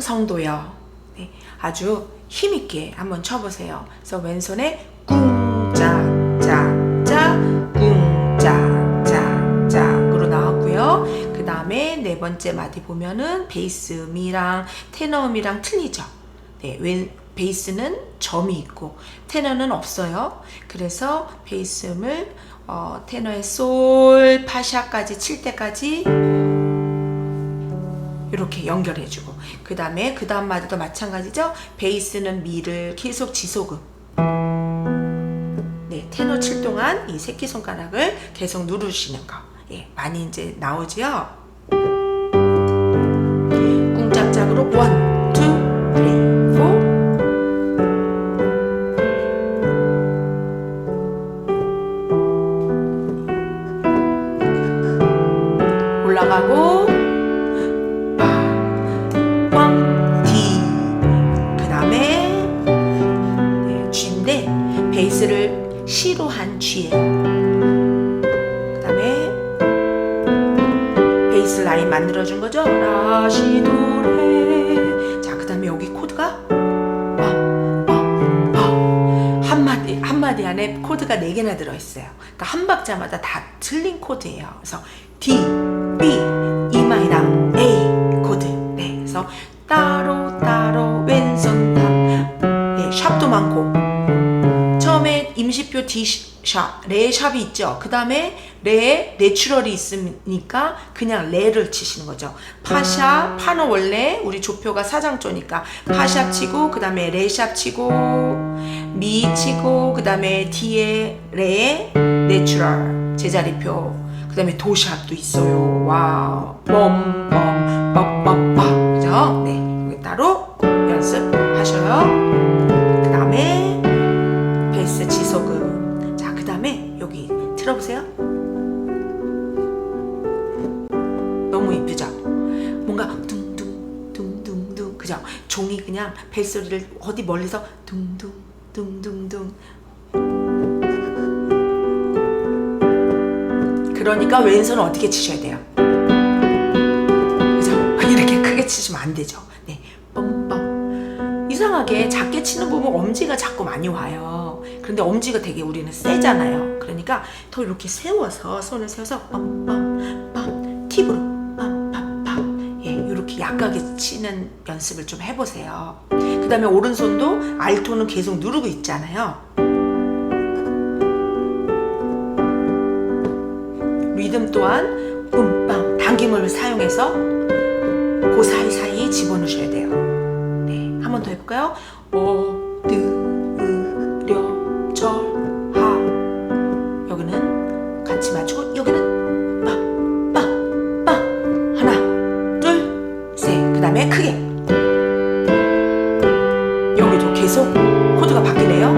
반가운 성도여. 네, 아주 힘있게 한번 쳐보세요. 그래서 왼손에 꿍짜짜짜 꿍짜짜짜로 나왔고요. 그 다음에 네 번째 마디 보면은 베이스 음이랑 테너 음이랑 틀리죠. 네, 왼 베이스는 점이 있고 테너는 없어요. 그래서 베이스 음을 어, 테너의 솔 파샤까지 칠 때까지 이렇게 연결해주고 그 다음에 그 다음 마디도 마찬가지죠. 베이스는 미를 계속 지속음. 네, 테너 칠 동안 이 새끼 손가락을 계속 누르시는 거. 예, 많이 이제 나오지요. 꿍짝짝으로 원, 베이스 라인 만들어준 거죠. 라, 시, 도, 레. 자, 그 다음에 여기 코드가 빠, 빠, 빠. 한 마디, 한 마디 안에 코드가 네 개나 들어있어요. 그러니까 한 박자마다 다 틀린 코드예요. 그래서 D, B, E 마이너, A 코드. 네, 그래서 따로 따로 왼손 탑. 예, 샵도 많고. 처음에 임시표 D 샵, 레 샵이 있죠. 그 다음에 레에 내추럴이 있으니까 그냥 레를 치시는 거죠. 파샵, 파는 원래 우리 조표가 사장조니까 파샵 치고 그 다음에 레샵 치고 미 치고 그 다음에 D에 레 내추럴 제자리표 그 다음에 도샵도 있어요. 와우. 뻔뻔 뻔뻔뻔 그죠? 네. 여기 따로 연습하셔요. 그 다음에 베이스 지속음. 자, 그 다음에 여기 들어보세요. 너무 이쁘죠? 뭔가 둥둥 둥둥둥 그죠? 종이 그냥 벨소리를 어디 멀리서 둥둥 둥둥둥 그러니까 왼손은 어떻게 치셔야 돼요? 그죠? 이렇게 크게 치시면 안 되죠. 네, 뻔뻔. 이상하게 작게 치는 부분 엄지가 자꾸 많이 와요. 그런데 엄지가 되게 우리는 세잖아요. 그러니까 더 이렇게 세워서 손을 세워서 뻔뻔뻔 팁으로 뻔뻔뻔 약하게 치는 연습을 좀 해보세요. 그 다음에 오른손도 알토는 계속 누르고 있잖아요. 리듬 또한 음빵 당김을 사용해서 그 사이사이 집어넣으셔야 돼요. 네, 한 번 더 해볼까요? 오, 뜨, 으, 려, 절, 하. 여기는 같이 맞추고 여기는 계속 코드가 바뀌네요.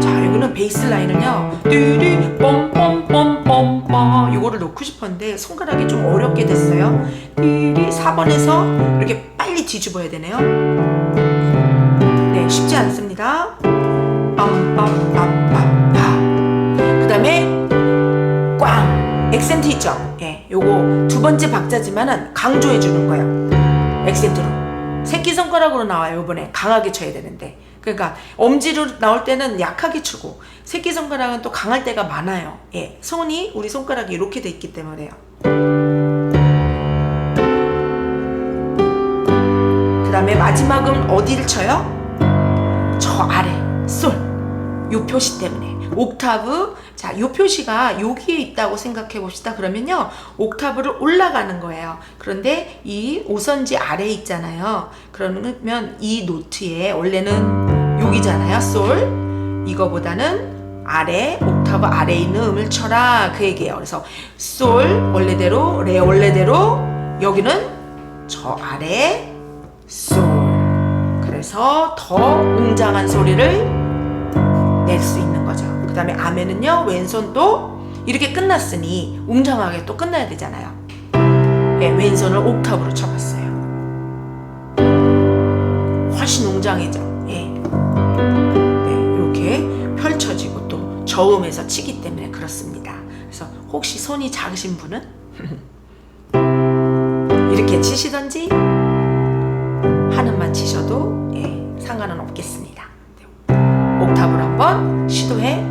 자, 이거는 베이스 라인은요. 뚜리 뻔뻔뻔뻔뻔 이거를 넣고 싶었는데 손가락이 좀 어렵게 됐어요. 띠리 4번에서 이렇게 빨리 뒤집어야 되네요. 네, 쉽지 않습니다. 빰빰빰빰빰. 그다음에 꽝 액센트 있죠? 예, 요거 두 번째 박자지만은 강조해 주는 거예요. 액센트로. 새끼 손가락으로 나와요. 이번에 강하게 쳐야 되는데. 그러니까 엄지로 나올 때는 약하게 치고 새끼 손가락은 또 강할 때가 많아요. 예, 손이 우리 손가락이 이렇게 돼 있기 때문에요. 그 다음에 마지막은 어디를 쳐요? 저 아래 솔. 요 표시 때문에 옥타브 자, 요 표시가 여기에 있다고 생각해 봅시다. 그러면요. 옥타브를 올라가는 거예요. 그런데 이 오선지 아래에 있잖아요. 그러면 이 노트에 원래는 여기잖아요. 솔. 이거보다는 아래 옥타브 아래에 있는 음을 쳐라 그 얘기예요. 그래서 솔 원래대로 레 원래대로 여기는 저 아래 솔. 그래서 더 웅장한 소리를 낼 수 있는. 그 다음에 아멘은요 왼손도 이렇게 끝났으니 웅장하게 또 끝나야 되잖아요. 네, 왼손을 옥탑으로 쳐봤어요. 훨씬 웅장해져. 예. 네, 이렇게 펼쳐지고 또 저음에서 치기 때문에 그렇습니다. 그래서 혹시 손이 작으신 분은 이렇게 치시던지 하는만 치셔도 예, 상관은 없겠습니다. 네, 옥탑을 한번 시도해